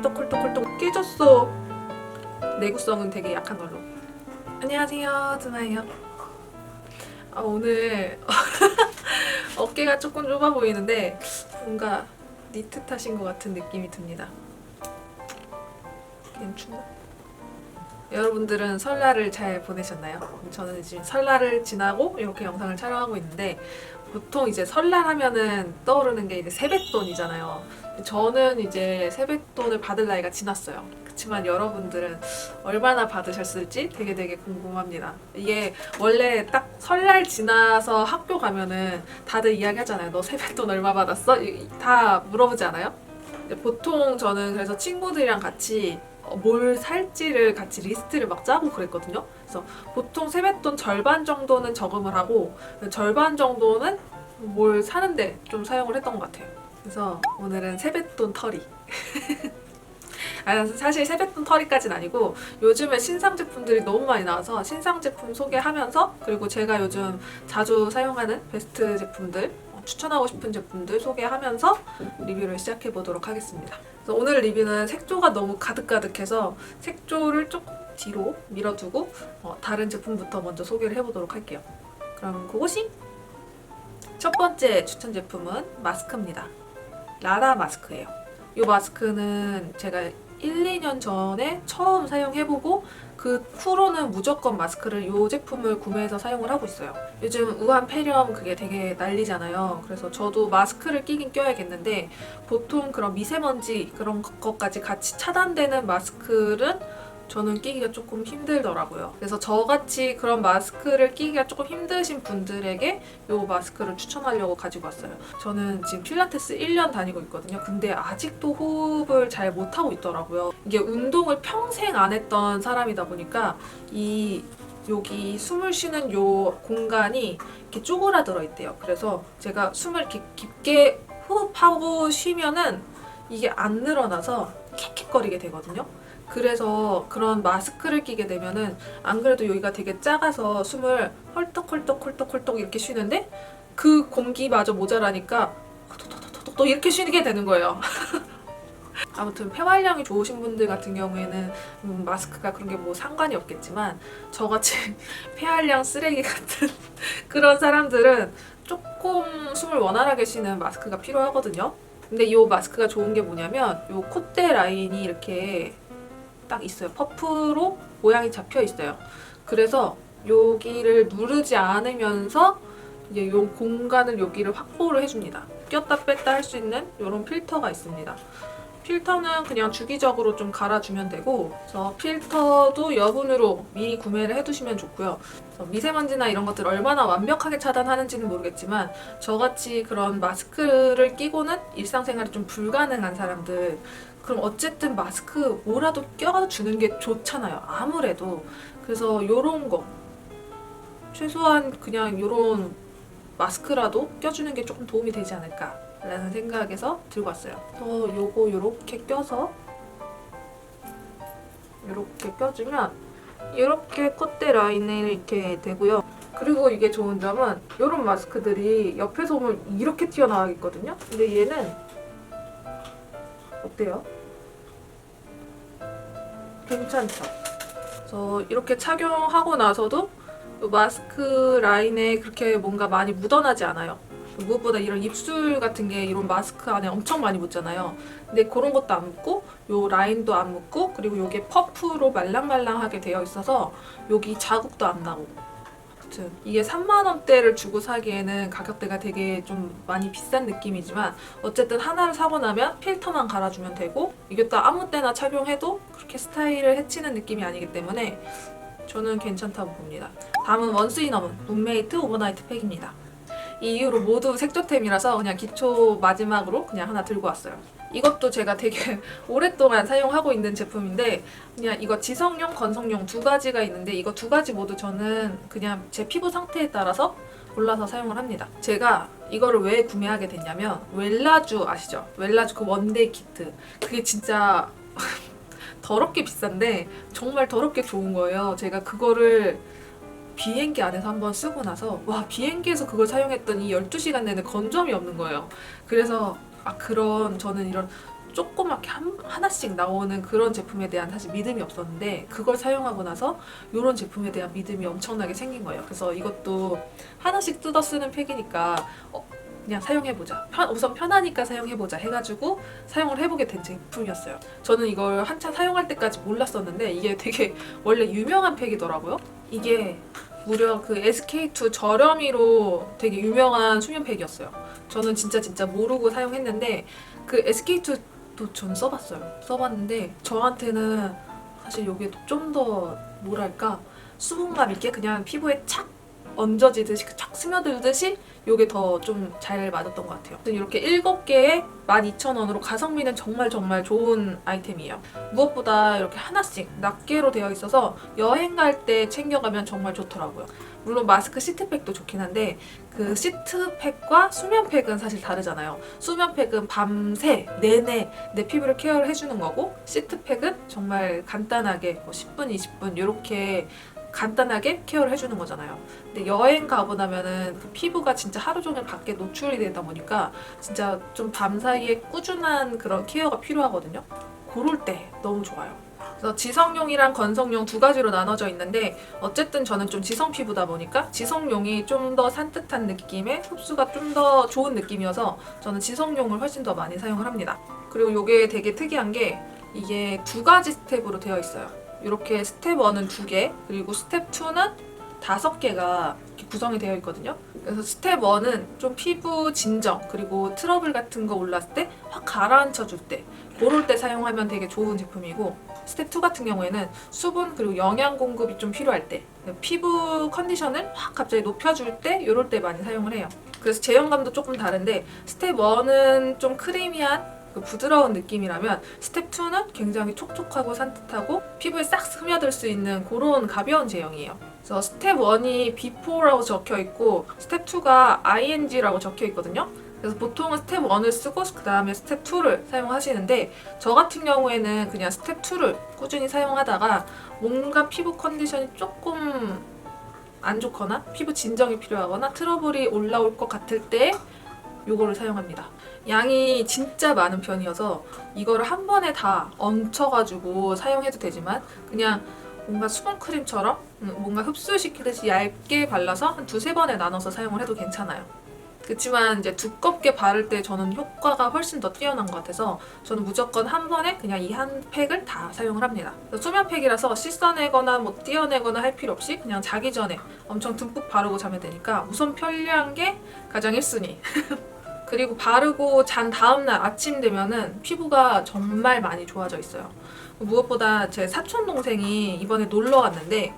헐떡헐떡헐떡 깨졌어. 내구성은 되게 약한 걸로. 안녕하세요, 드나예요. 아, 오늘 어깨가 조금 좁아 보이는데 뭔가 니트 타신 것 같은 느낌이 듭니다. 괜찮나? 여러분들은 설날을 잘 보내셨나요? 저는 지금 설날을 지나고 이렇게 영상을 촬영하고 있는데 보통 이제 설날 하면은 떠오르는 게 이제 세뱃돈이잖아요. 저는 이제 세뱃돈을 받을 나이가 지났어요. 그렇지만 여러분들은 얼마나 받으셨을지 되게 되게 궁금합니다. 이게 원래 딱 설날 지나서 학교 가면은 다들 이야기하잖아요. 너 세뱃돈 얼마 받았어? 이- 다 물어보지 않아요? 보통 저는 그래서 친구들이랑 같이 어, 뭘 살지를 같이 리스트를 막 짜고 그랬거든요. 그래서 보통 세뱃돈 절반 정도는 저금을 하고 절반 정도는 뭘 사는데 좀 사용을 했던 것 같아요. 그래서 오늘은 세뱃돈 털이. 아, 사실 세뱃돈 털이까지는 아니고 요즘에 신상 제품들이 너무 많이 나와서 신상 제품 소개하면서 그리고 제가 요즘 자주 사용하는 베스트 제품들 어, 추천하고 싶은 제품들 소개하면서 리뷰를 시작해 보도록 하겠습니다. 오늘 리뷰는 색조가 너무 가득가득해서 색조를 조금 뒤로 밀어두고 어, 다른 제품부터 먼저 소개를 해보도록 할게요. 그럼 그것이 첫 번째 추천 제품은 마스크입니다. 라라 마스크예요. 이 마스크는 제가 1, 2년 전에 처음 사용해보고 그 후로는 무조건 마스크를 이 제품을 구매해서 사용을 하고 있어요. 요즘 우한 폐렴 그게 되게 난리잖아요. 그래서 저도 마스크를 끼긴 껴야겠는데 보통 그런 미세먼지 그런 것까지 같이 차단되는 마스크는 저는 끼기가 조금 힘들더라고요. 그래서 저같이 그런 마스크를 끼기가 조금 힘드신 분들에게 이 마스크를 추천하려고 가지고 왔어요. 저는 지금 필라테스 1년 다니고 있거든요. 근데 아직도 호흡을 잘 못하고 있더라고요. 이게 운동을 평생 안 했던 사람이다 보니까 이 여기 숨을 쉬는 요 공간이 이렇게 쪼그라들어 있대요. 그래서 제가 숨을 이렇게 깊게 호흡하고 쉬면은 이게 안 늘어나서 캑캑거리게 되거든요. 그래서 그런 마스크를 끼게 되면은 안 그래도 여기가 되게 작아서 숨을 헐떡헐떡 헐떡헐떡 이렇게 쉬는데 그 공기마저 모자라니까 또 이렇게 쉬게 되는 거예요. 아무튼 폐활량이 좋으신 분들 같은 경우에는 음, 마스크가 그런 게 뭐 상관이 없겠지만 저같이 폐활량 쓰레기 같은 그런 사람들은 조금 숨을 원활하게 쉬는 마스크가 필요하거든요. 근데 이 마스크가 좋은 게 뭐냐면 이 콧대 라인이 이렇게 딱 있어요. 퍼프로 모양이 잡혀 있어요. 그래서 여기를 누르지 않으면서 이제 요 공간을 여기를 확보를 해줍니다. 꼈다 뺐다 할 수 있는 이런 필터가 있습니다. 필터는 그냥 주기적으로 좀 갈아주면 되고 저 필터도 여분으로 미리 구매를 해두시면 좋고요. 미세먼지나 이런 것들 얼마나 완벽하게 차단하는지는 모르겠지만 저같이 그런 마스크를 끼고는 일상생활이 좀 불가능한 사람들 그럼 어쨌든 마스크 뭐라도 껴주는 게 좋잖아요. 아무래도 그래서 요런 거 최소한 그냥 요런 마스크라도 껴주는 게 조금 도움이 되지 않을까 라는 생각에서 들고 왔어요. 또 요거 요렇게 껴서 요렇게 껴주면 이렇게 콧대 라인에 이렇게 되고요. 그리고 이게 좋은 점은 이런 마스크들이 옆에서 보면 이렇게 튀어나가겠거든요. 근데 얘는 어때요? 괜찮죠? 그래서 이렇게 착용하고 나서도 이 마스크 라인에 그렇게 뭔가 많이 묻어나지 않아요. 무엇보다 이런 입술 같은 게 이런 마스크 안에 엄청 많이 묻잖아요. 근데 그런 것도 안 묻고 요 라인도 안 묻고 그리고 요게 퍼프로 말랑말랑하게 되어 있어서 여기 자국도 안 나고 아무튼 이게 3만 원대를 주고 사기에는 가격대가 되게 좀 많이 비싼 느낌이지만 어쨌든 하나를 사고 나면 필터만 갈아주면 되고 이게 또 아무 때나 착용해도 그렇게 스타일을 해치는 느낌이 아니기 때문에 저는 괜찮다고 봅니다. 다음은 원스위너문 문메이트 오버나이트 팩입니다. 이 이후로 모두 색조템이라서 그냥 기초 마지막으로 그냥 하나 들고 왔어요. 이것도 제가 되게 오랫동안 사용하고 있는 제품인데 그냥 이거 지성용, 건성용 두 가지가 있는데 이거 두 가지 모두 저는 그냥 제 피부 상태에 따라서 골라서 사용을 합니다. 제가 이거를 왜 구매하게 됐냐면 웰라주 아시죠? 웰라주 그 원데이 키트 그게 진짜 더럽게 비싼데 정말 더럽게 좋은 거예요. 제가 그거를 비행기 안에서 한번 쓰고 나서 와 비행기에서 그걸 사용했더니 12시간 내내 건점이 없는 거예요. 그래서 아 그런 저는 이런 조그맣게 한, 하나씩 나오는 그런 제품에 대한 사실 믿음이 없었는데 그걸 사용하고 나서 이런 제품에 대한 믿음이 엄청나게 생긴 거예요. 그래서 이것도 하나씩 뜯어 쓰는 팩이니까 어, 그냥 사용해보자. 편- 우선 편하니까 사용해보자 해가지고 사용을 해보게 된 제품이었어요. 저는 이걸 한참 사용할 때까지 몰랐었는데 이게 되게 원래 유명한 팩이더라고요. 이게 무려 그 SK2 저렴이로 되게 유명한 수면팩이었어요. 저는 진짜 진짜 모르고 사용했는데 그 SK2도 전 써봤어요. 써봤는데 저한테는 사실 이게 좀 더 뭐랄까 수분감 있게 그냥 피부에 착 얹어지듯이 착 스며들듯이 이게 더 좀 잘 맞았던 것 같아요. 이렇게 7개에 12,000원으로 가성비는 정말 정말 좋은 아이템이에요. 무엇보다 이렇게 하나씩 낱개로 되어 있어서 여행 갈 때 챙겨가면 정말 좋더라고요. 물론 마스크 시트팩도 좋긴 한데 그 시트팩과 수면팩은 사실 다르잖아요. 수면팩은 밤새 내내 내 피부를 케어를 해주는 거고 시트팩은 정말 간단하게 뭐 10분, 20분 이렇게 간단하게 케어를 해주는 거잖아요. 근데 여행 가고 나면은 그 피부가 진짜 하루 종일 밖에 노출이 되다 보니까 진짜 좀 밤 사이에 꾸준한 그런 케어가 필요하거든요. 그럴 때 너무 좋아요. 그래서 지성용이랑 건성용 두 가지로 나눠져 있는데 어쨌든 저는 좀 지성 피부다 보니까 지성용이 좀 더 산뜻한 느낌의 흡수가 좀 더 좋은 느낌이어서 저는 지성용을 훨씬 더 많이 사용을 합니다. 그리고 이게 되게 특이한 게 이게 두 가지 스텝으로 되어 있어요. 이렇게 스텝 1은 두 개, 그리고 스텝 2는 다섯 개가 이렇게 구성이 되어 있거든요. 그래서 스텝 1은 좀 피부 진정, 그리고 트러블 같은 거 올랐을 때 확 가라앉혀 줄 때, 그럴 때 사용하면 되게 좋은 제품이고, 스텝 2 같은 경우에는 수분 그리고 영양 공급이 좀 필요할 때, 피부 컨디션을 확 갑자기 높여줄 때, 이럴 때 많이 사용을 해요. 그래서 제형감도 조금 다른데, 스텝 1은 좀 크리미한 그 부드러운 느낌이라면 스텝 2는 굉장히 촉촉하고 산뜻하고 피부에 싹 스며들 수 있는 그런 가벼운 제형이에요. 그래서 스텝 1이 before라고 적혀 있고 스텝 2가 ing라고 적혀 있거든요. 그래서 보통은 스텝 1을 쓰고 그 다음에 스텝 2를 사용하시는데 저 같은 경우에는 그냥 스텝 2를 꾸준히 사용하다가 뭔가 피부 컨디션이 조금 안 좋거나 피부 진정이 필요하거나 트러블이 올라올 것 같을 때 요거를 사용합니다. 양이 진짜 많은 편이어서 이거를 한 번에 다 얹혀가지고 사용해도 되지만 그냥 뭔가 수분 크림처럼 음, 뭔가 흡수시키듯이 얇게 발라서 한 두세 번에 나눠서 사용을 해도 괜찮아요. 그렇지만 이제 두껍게 바를 때 저는 효과가 훨씬 더 뛰어난 것 같아서 저는 무조건 한 번에 그냥 이 한 팩을 다 사용을 합니다. 수면 팩이라서 씻어내거나 뭐 띄어내거나 할 필요 없이 그냥 자기 전에 엄청 듬뿍 바르고 자면 되니까 우선 편리한 게 가장 1순위. 그리고 바르고 잔 다음날 아침 되면은 피부가 정말 많이 좋아져 있어요. 무엇보다 제 사촌 동생이 이번에 놀러 왔는데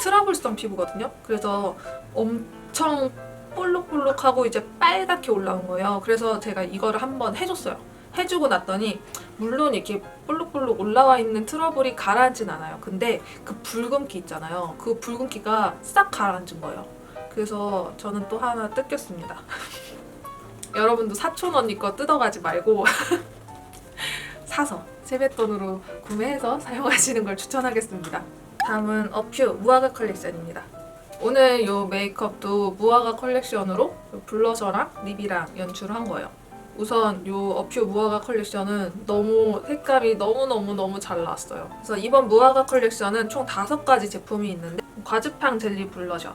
트러블성 피부거든요. 그래서 엄청 볼록볼록하고 이제 빨갛게 올라온 거예요. 그래서 제가 이거를 한번 해줬어요. 해주고 났더니 물론 이렇게 볼록볼록 올라와 있는 트러블이 가라앉진 않아요. 근데 그 붉은기 있잖아요. 그 붉은기가 싹 가라앉은 거예요. 그래서 저는 또 하나 뜯겼습니다. 여러분도 사촌 언니 거 뜯어가지 말고 사서 세뱃돈으로 구매해서 사용하시는 걸 추천하겠습니다. 다음은 어퓨 무화과 컬렉션입니다. 오늘 이 메이크업도 무화과 컬렉션으로 블러셔랑 립이랑 연출을 한 거예요. 우선 이 어퓨 무화과 컬렉션은 너무 색감이 너무너무너무 잘 나왔어요. 그래서 이번 무화과 컬렉션은 총 5가지 제품이 있는데 과즙향 젤리 블러셔,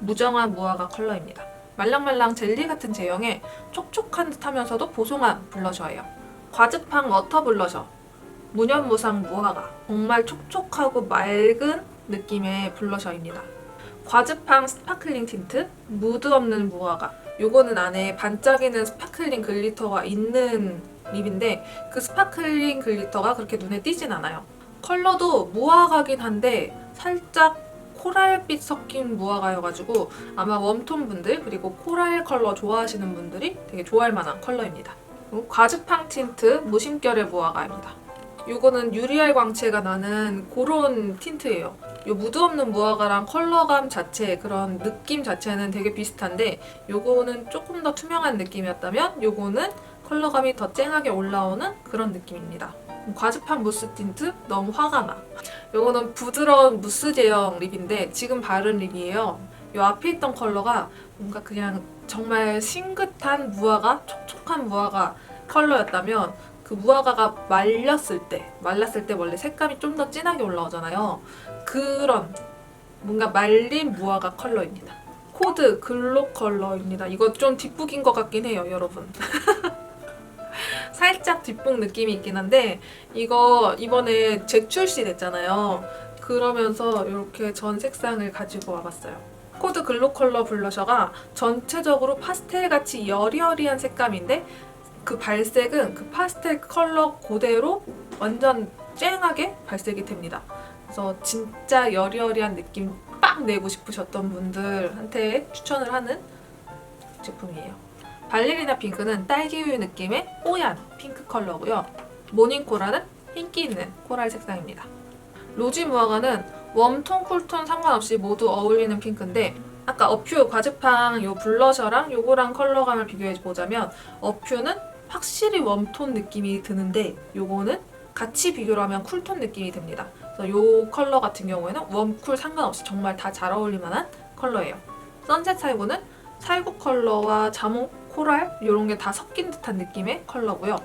무정한 무화과 컬러입니다. 말랑말랑 젤리 같은 제형의 촉촉한 듯하면서도 보송한 블러셔예요. 과즙향 워터 블러셔, 무념무상 무화과, 정말 촉촉하고 맑은 느낌의 블러셔입니다. 과즙향 스파클링 틴트, 무드 없는 무화과. 요거는 안에 반짝이는 스파클링 글리터가 있는 립인데 그 스파클링 글리터가 그렇게 눈에 띄진 않아요. 컬러도 무화과긴 한데 살짝 코랄빛 섞인 무화과여가지고 아마 웜톤 분들 그리고 코랄 컬러 좋아하시는 분들이 되게 좋아할 만한 컬러입니다. 과즙향 틴트 무심결의 무화과입니다. 요거는 유리알 광채가 나는 그런 틴트예요. 요 무드 없는 무화과랑 컬러감 자체 그런 느낌 자체는 되게 비슷한데 요거는 조금 더 투명한 느낌이었다면 요거는 컬러감이 더 쨍하게 올라오는 그런 느낌입니다. 과즙향 무스 틴트 너무 화가 나. 요거는 부드러운 무스 제형 립인데 지금 바른 립이에요. 요 앞에 있던 컬러가 뭔가 그냥 정말 싱긋한 무화과, 촉촉한 무화과 컬러였다면 그 무화과가 말렸을 때, 말랐을 때 원래 색감이 좀 더 진하게 올라오잖아요. 그런 뭔가 말린 무화과 컬러입니다. 코드 글로 컬러입니다. 이거 좀 뒷북인 것 같긴 해요, 여러분. 살짝 뒷북 느낌이 있긴 한데 이거 이번에 재출시 됐잖아요. 그러면서 이렇게 전 색상을 가지고 와봤어요. 코드 글로 컬러 블러셔가 전체적으로 파스텔 같이 여리여리한 색감인데 그 발색은 그 파스텔 컬러 그대로 완전 쨍하게 발색이 됩니다. 그래서 진짜 여리여리한 느낌 빡 내고 싶으셨던 분들한테 추천을 하는 제품이에요. 발레리나 핑크는 딸기우유 느낌의 뽀얀 핑크 컬러고요. 모닝코랄은 흰기 있는 코랄 색상입니다. 로지 무화과는 웜톤, 쿨톤 상관없이 모두 어울리는 핑크인데 아까 어퓨 과즙팡 요 블러셔랑 요거랑 컬러감을 비교해 보자면 어퓨는 확실히 웜톤 느낌이 드는데 요거는 같이 비교를 하면 쿨톤 느낌이 듭니다. 그래서 요 컬러 같은 경우에는 웜쿨 상관없이 정말 다 잘 어울릴 만한 컬러예요. 선셋 살구는 살구 컬러와 자몽 코랄 이런 게 다 섞인 듯한 느낌의 컬러고요.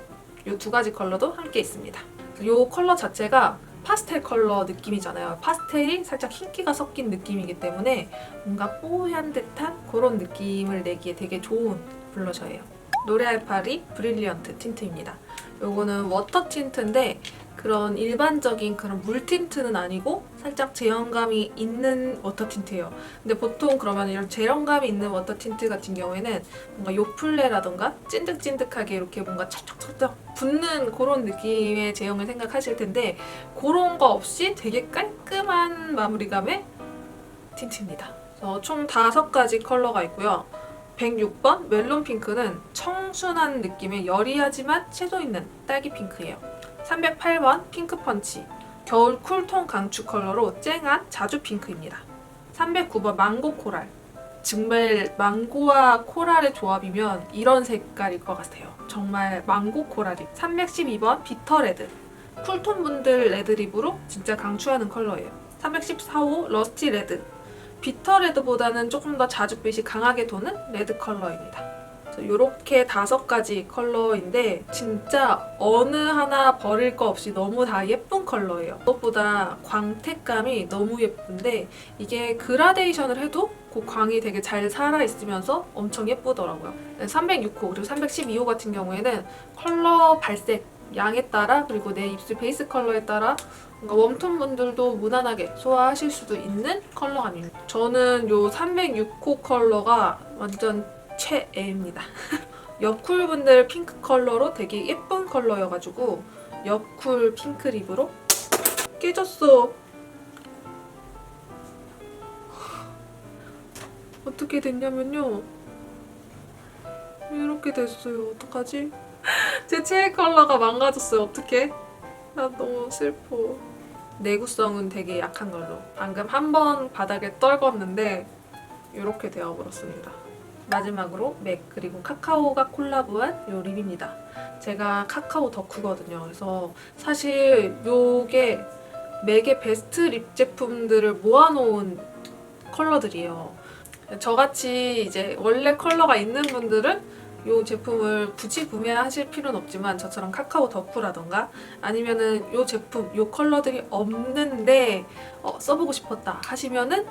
이 두 가지 컬러도 함께 있습니다. 이 컬러 자체가 파스텔 컬러 느낌이잖아요. 파스텔이 살짝 흰기가 섞인 느낌이기 때문에 뭔가 뽀얀 듯한 그런 느낌을 내기에 되게 좋은 블러셔예요. 노레알 파리 브릴리언트 틴트입니다. 요거는 워터 틴트인데 그런 일반적인 그런 물 틴트는 아니고 살짝 제형감이 있는 워터 틴트예요. 근데 보통 그러면 이런 제형감이 있는 워터 틴트 같은 경우에는 뭔가 요플레라던가 찐득찐득하게 이렇게 뭔가 척척척척 붙는 그런 느낌의 제형을 생각하실 텐데 그런 거 없이 되게 깔끔한 마무리감의 틴트입니다. 그래서 총 다섯 가지 컬러가 있고요. 106번 멜론 핑크는 청순한 느낌의 여리하지만 채도 있는 딸기 핑크예요. 308번 핑크 펀치 겨울 쿨톤 강추 컬러로 쨍한 자주 핑크입니다. 309번 망고 코랄 정말 망고와 코랄의 조합이면 이런 색깔일 것 같아요. 정말 망고 코랄이 312번 비터 레드 쿨톤 분들 레드립으로 진짜 강추하는 컬러예요. 314호 러스티 레드 비터 레드보다는 조금 더 자줏빛이 강하게 도는 레드 컬러입니다. 이렇게 다섯 가지 컬러인데 진짜 어느 하나 버릴 거 없이 너무 다 예쁜 컬러예요. 무엇보다 광택감이 너무 예쁜데 이게 그라데이션을 해도 그 광이 되게 잘 살아있으면서 엄청 예쁘더라고요. 306호 그리고 312호 같은 경우에는 컬러 발색 양에 따라 그리고 내 입술 베이스 컬러에 따라 뭔가 웜톤 분들도 무난하게 소화하실 수도 있는 컬러감입니다. 저는 요 306호 컬러가 완전 최애입니다. 여쿨 분들 핑크 컬러로 되게 예쁜 컬러여가지고 여쿨 핑크 립으로 깨졌어. 어떻게 됐냐면요. 이렇게 됐어요. 어떡하지? 제 최애 컬러가 망가졌어요. 어떡해? 나 너무 슬퍼. 내구성은 되게 약한 걸로. 방금 한 번 바닥에 떨궜는데 이렇게 되어버렸습니다. 마지막으로 맥 그리고 카카오가 콜라보한 요 립입니다. 제가 카카오 덕후거든요. 그래서 사실 요게 맥의 베스트 립 제품들을 모아놓은 컬러들이에요. 저같이 이제 원래 컬러가 있는 분들은 이 제품을 굳이 구매하실 필요는 없지만 저처럼 카카오 덕후라던가 아니면은 이 제품, 이 컬러들이 없는데 어, 써보고 싶었다 하시면은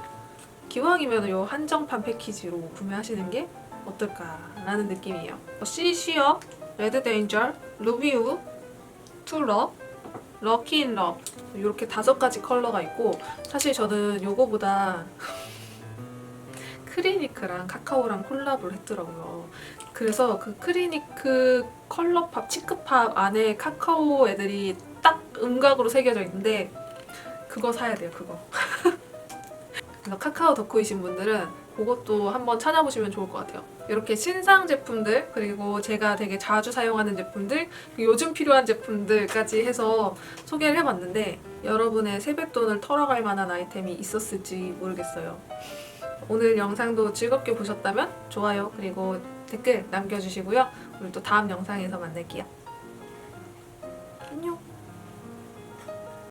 기왕이면 이 한정판 패키지로 구매하시는 게 어떨까라는 느낌이에요. 시시어, 레드 데인저, 루비우, 투러, 럭키 인러 이렇게 다섯 가지 컬러가 있고 사실 저는 요거보다 크리니크랑 카카오랑 콜라보를 했더라고요. 그래서 그 크리니크 컬러팝, 치크팝 안에 카카오 애들이 딱 음각으로 새겨져 있는데 그거 사야 돼요, 그거. 그래서 카카오 덕후이신 분들은 그것도 한번 찾아보시면 좋을 것 같아요. 이렇게 신상 제품들 그리고 제가 되게 자주 사용하는 제품들 요즘 필요한 제품들까지 해서 소개를 해봤는데 여러분의 세뱃돈을 털어갈 만한 아이템이 있었을지 모르겠어요. 오늘 영상도 즐겁게 보셨다면 좋아요 그리고 댓글 남겨주시고요. 우리 또 다음 영상에서 만날게요. 안녕.